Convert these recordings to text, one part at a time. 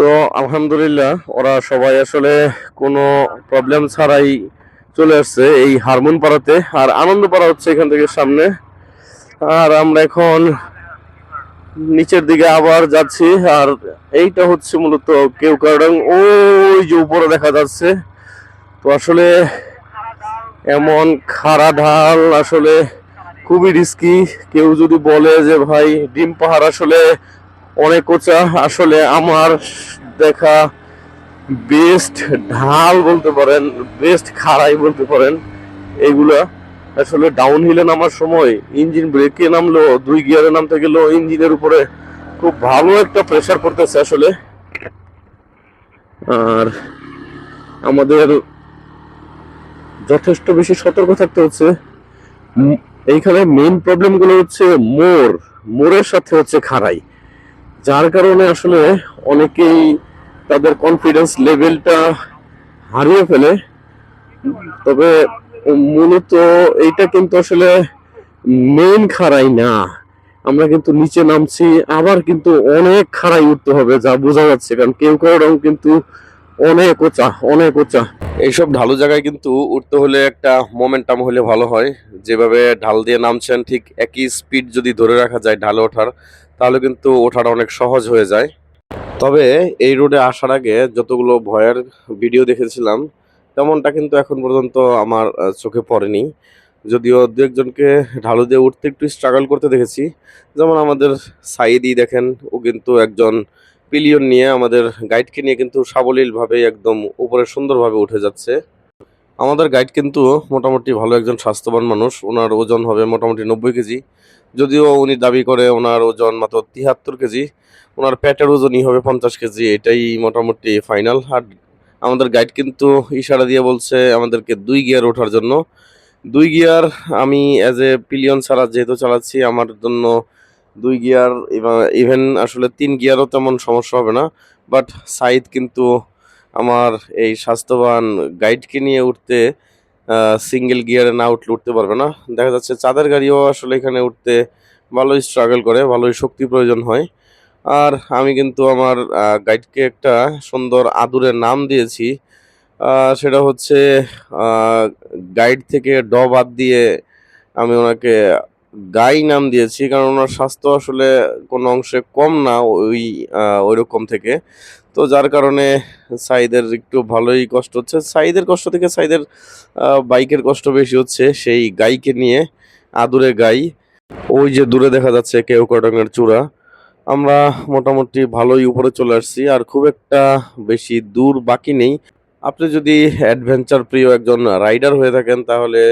তো আলহামদুলিল্লাহ, ওরা সবাই আসলে কোনো প্রবলেম ছাড়াই চলে আসছে এই হারমোন পাড়াতে। আর আনন্দ পাড়া হচ্ছে এখান থেকে সামনে। আর আমরা এখন নিচের দিকে আবার যাচ্ছি। আর এইটা হচ্ছে মূলত কেউ কারণ ওই যে উপরে দেখা যাচ্ছে। তো আসলে এমন খাড়া ঢাল আসলে খুবই রিস্কি কেউ যদি বলে যে ভাই ডিম পাহাড় আসলে অনেক উঁচা। আসলে আমার দেখা বেস্ট ঢাল বলতে পারেন বেস্ট খাড়াই বলতে পারেন, এগুলা আসলে ডাউন হিলে নামার সময় ইঞ্জিন ব্রেকে নামলো, দুই গিয়ারে নামতে গেলেও ইঞ্জিনের উপরে খুব ভালো একটা প্রেশার পড়তেছে আসলে। আর আমাদের যথেষ্ট বেশি সতর্ক থাকতে হচ্ছে। এইখানে মেইন প্রবলেমগুলো হচ্ছে মোর মোরের সাথে হচ্ছে খাড়াই। যার কারণে আসলে অনেকেই তাদের কনফিডেন্স লেভেলটা হারিয়ে ফেলে। তবে মূলত এইটা কিন্তু আসলে মেন খাড়াই না। আমরা কিন্তু নিচে নামছি, আবার কিন্তু অনেক খাড়াই উঠতে হবে যা বোঝা যাচ্ছে, কারণ কেউ কেউ কিন্তু অনেক উঁচা অনেক উঁচা। এইসব ঢালু জায়গায় কিন্তু উঠতে হলে একটা মোমেন্টাম হলে ভালো হয়। যেভাবে ঢাল দিয়ে নামছেন, ঠিক একই স্পিড যদি ধরে রাখা যায় ঢালে ওঠার তাহলে কিন্তু ওঠাটা অনেক সহজ হয়ে যায়। তবে এই রোডে আসার আগে যতগুলো ভয়ের ভিডিও দেখেছিলাম, তেমনটা কিন্তু এখন পর্যন্ত আমার চোখে পড়েনি। যদিও দু একজনকে ঢালু দিয়ে উঠতে একটু স্ট্রাগল করতে দেখেছি। যেমন আমাদের সাইদি দেখেন, ও কিন্তু একজন পিলিয়ন নিয়ে আমাদের গাইডকে নিয়ে কিন্তু সাবলীলভাবে একদম উপরে সুন্দরভাবে উঠে যাচ্ছে। আমাদের গাইড কিন্তু মোটামুটি ভালো একজন স্বাস্থ্যবান মানুষ। ওনার ওজন হবে মোটামুটি নব্বই কেজি। যদিও উনি দাবি করে ওনার ওজন মাত্র তিয়াত্তর কেজি। ওনার প্যাটের ওজনই হবে পঞ্চাশ কেজি। এটাই মোটামুটি ফাইনাল আর আমাদের গাইড কিন্তু ইশারা দিয়ে বলছে আমাদেরকে দুই গিয়ার ওঠার জন্য। দুই গিয়ার আমি অ্যাজ এ পিলিয়ন ছাড়া যেহেতু চালাচ্ছি, আমার জন্য দুই গিয়ার ইভেন আসলে তিন গিয়ারও তেমন সমস্যা হবে না। বাট সাইড কিন্তু আমার এই স্বাস্থ্যবান গাইডকে নিয়ে উঠতে সিঙ্গেল গিয়ারে না উঠলে উঠতে পারবে না। দেখা যাচ্ছে চাঁদের গাড়িও আসলে এখানে উঠতে ভালোই স্ট্রাগল করে, ভালোই শক্তি প্রয়োজন হয়। আর আমি কিন্তু আমার গাইডকে একটা সুন্দর আদুরের নাম দিয়েছি। সেটা হচ্ছে গাইড থেকে ড বাদ দিয়ে আমি ওনাকে গাই নাম দিয়েছি, কারণ ওনার স্বাস্থ্য আসলে কোনো অংশে কম না ওই ওই রকম থেকে। তো যার কারণে সাইদের একটু ভালোই কষ্ট হচ্ছে। সাইদের কষ্ট থেকে সাইদের বাইকের কষ্ট বেশি হচ্ছে সেই গাইকে নিয়ে, আদুরে গাই। ওই যে দূরে দেখা যাচ্ছে কেউকটঙের চূড়া। আমরা মোটামুটি ভালোই উপরে চলে আসছি, আর খুব একটা বেশি দূর বাকি নেই। আপনি যদি অ্যাডভেঞ্চার প্রিয় একজন রাইডার হয়ে থাকেন, তাহলে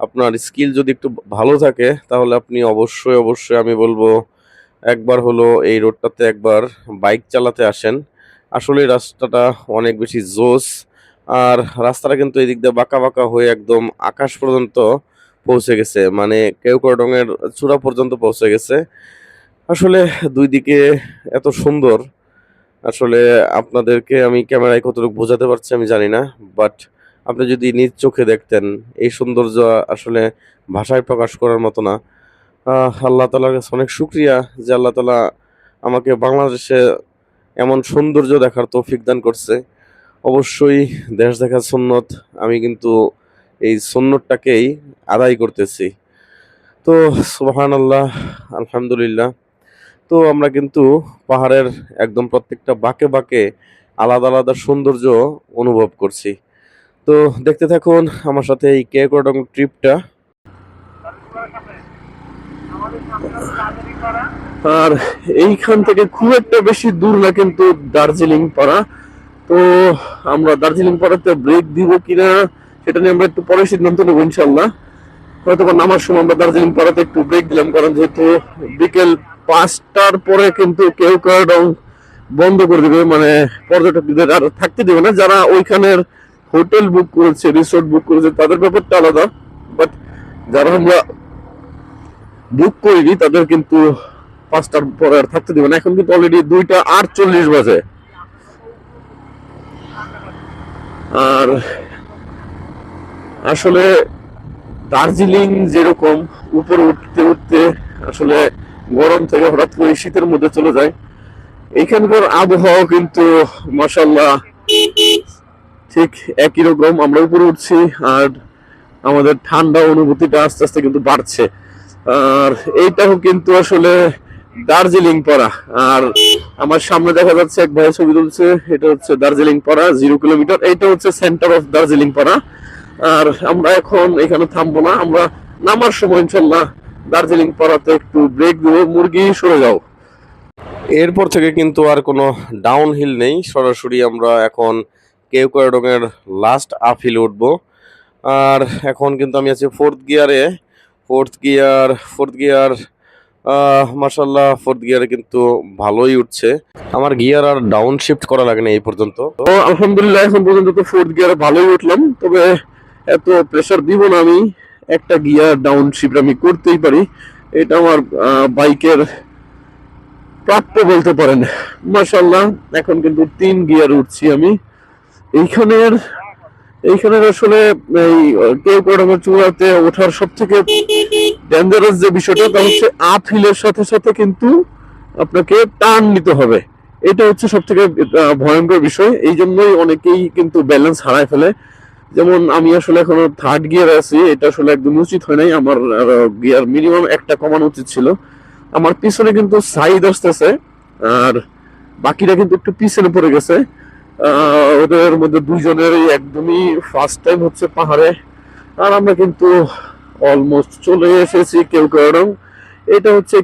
আপনার স্কিল যদি একটু ভালো থাকে, তাহলে আপনি অবশ্যই অবশ্যই আমি বলব, একবার হলো এই রোডটাতে একবার বাইক চালাতে আসেন। আসলে রাস্তাটা অনেক বেশি জোস, আর রাস্তাটা কিন্তু এদিক দিয়ে বাঁকা বাঁকা হয়ে একদম আকাশ পর্যন্ত পৌঁছে গেছে। মানে কেউ কেউকটঙের চূড়া পর্যন্ত পৌঁছে গেছে। আসলে দুই দিকে এত সুন্দর, আসলে আপনাদেরকে আমি ক্যামেরায় কতটুকু বোঝাতে পারছি আমি জানি না বাট আপনি যদি নিজ চোখে দেখতেন, এই সৌন্দর্য আসলে ভাষায় প্রকাশ করার মতো না। আল্লাহ তালার কাছে অনেক শুক্রিয়া যে আল্লাহ তালা আমাকে বাংলাদেশে এমন সৌন্দর্য দেখার তৌফিক দান করছে। অবশ্যই দেশ দেখার সুন্নত, আমি কিন্তু এই সুন্নতটাকেই আদায় করতেছি। তো সুবাহান আল্লাহ আলহামদুলিল্লাহ। তো, আমরা কিন্তু পাহাড়ের একদম প্রত্যেকটা বাঁকে বাঁকে আলাদা আলাদা সৌন্দর্য অনুভব করছি। তো দেখতে থাকুন আমার সাথে এই কেকডং ট্রিপটা। আর এইখান থেকে খুব একটা বেশি দূর না কিন্তু দার্জিলিং পাড়া। তো আমরা দার্জিলিং পাড়াতে ব্রেক দিব কিনা সেটা নিয়ে আমরা একটু পরে সিদ্ধান্ত নেব ইনশাল্লাহ হয়তো নামার সময় আমরা দার্জিলিং পাড়াতে একটু ব্রেক দিলাম, কারণ যেহেতু বিকেল পাঁচটার পরে কিন্তু কেউ কার্ডং বন্ধ করে দিবে মানে পর্যটকদের আর থাকতে দেবে না। যারা ওইখানের হোটেল বুক করেছে, রিসোর্ট বুক করেছে, তাদের ব্যাপারটা আলাদা বাট যারা আমরা বুক করিনি, তাদের কিন্তু পাঁচটার পরে আর থাকতে দিবে না। এখন কিন্তু অলরেডি দুইটা আটচল্লিশ বাজে। আর আসলে দার্জিলিং যেরকম, উপরে উঠতে উঠতে আসলে গরম থেকে হঠাৎ করে শীতের মধ্যে চলে যায়। এখানকার আবহাওয়া কিন্তু মাসাল্লাহ ঠিক একই রকম, আমরা উপরে উঠছি আর আমাদের ঠান্ডা অনুভূতিটা আস্তে আস্তে কিন্তু বাড়ছে। আর এইটাও কিন্তু আসলে দার্জিলিং পাড়া। আর আমার সামনে দেখা যাচ্ছে এক ভাই ছবি তুলছে, এটা হচ্ছে দার্জিলিং পাড়া, জিরো কিলোমিটার। এইটা হচ্ছে সেন্টার অফ দার্জিলিং পাড়া। আর আমরা এখন এখানে থামবো না, আমরা নামার সময় ইনশাল্লাহ দার্জিলিং পাড়াতে একটু ব্রেক দেবো। মুরগি, সরে যাও। এরপর থেকে কিন্তু আর কোনো ডাউন হিল নেই। সরাসরি আমরা এখন কেউকয়াডং-এর লাস্ট আপ হিলে উঠবো। আর এখন কিন্তু আমি আছি ফোর্থ গিয়ারে ফোর্থ গিয়ার ফোর্থ গিয়ার মার্শাল্লাহ ফোর্থ গিয়ারে কিন্তু ভালোই উঠছে। আমার গিয়ার আর ডাউন শিফট করা লাগে না এই পর্যন্ত। তো আলহামদুলিল্লাহ, এখন পর্যন্ত তো ফোর্থ গিয়ারে ভালোই উঠলাম। তবে এত প্রেশার দিব না আমি। একটা গিয়ার ডাউন শিফট আমি করতেই পারি। এটা আমার বাইকের প্রাপ্য বলতে পারেন। মাশাল্লাহ এখন কিন্তু তিন গিয়ার উঠছি আমি। এইখানের এইখানের আসলে এই কেউ কোডামের চূড়াতে ওঠার সব থেকে ডেঞ্জারাস যে বিষয়টা, তা হচ্ছে আপ হিলের সাথে সাথে কিন্তু আপনাকে টার্ন নিতে হবে। এটা হচ্ছে সব থেকে ভয়ঙ্কর বিষয়। এই জন্যই অনেকেই কিন্তু ব্যালেন্স হারায় ফেলে। যেমন আমি আসলে এখনও থার্ড গিয়ার আছি, এটা আসলে একদম উচিত হয় নাই। আমার গিয়ার মিনিমাম একটা কমানো উচিত ছিল। আমার পিছনে কিন্তু সাইড আসতেছে, আর বাকিরা কিন্তু একটু পিছনে পড়ে গেছে। ওদের মধ্যে দুজনেরই একদমই ফার্স্ট টাইম হচ্ছে পাহাড়ে। আর আমরা কিন্তু অলমোস্ট চলে এসেছি কেউ কেউ এটা হচ্ছে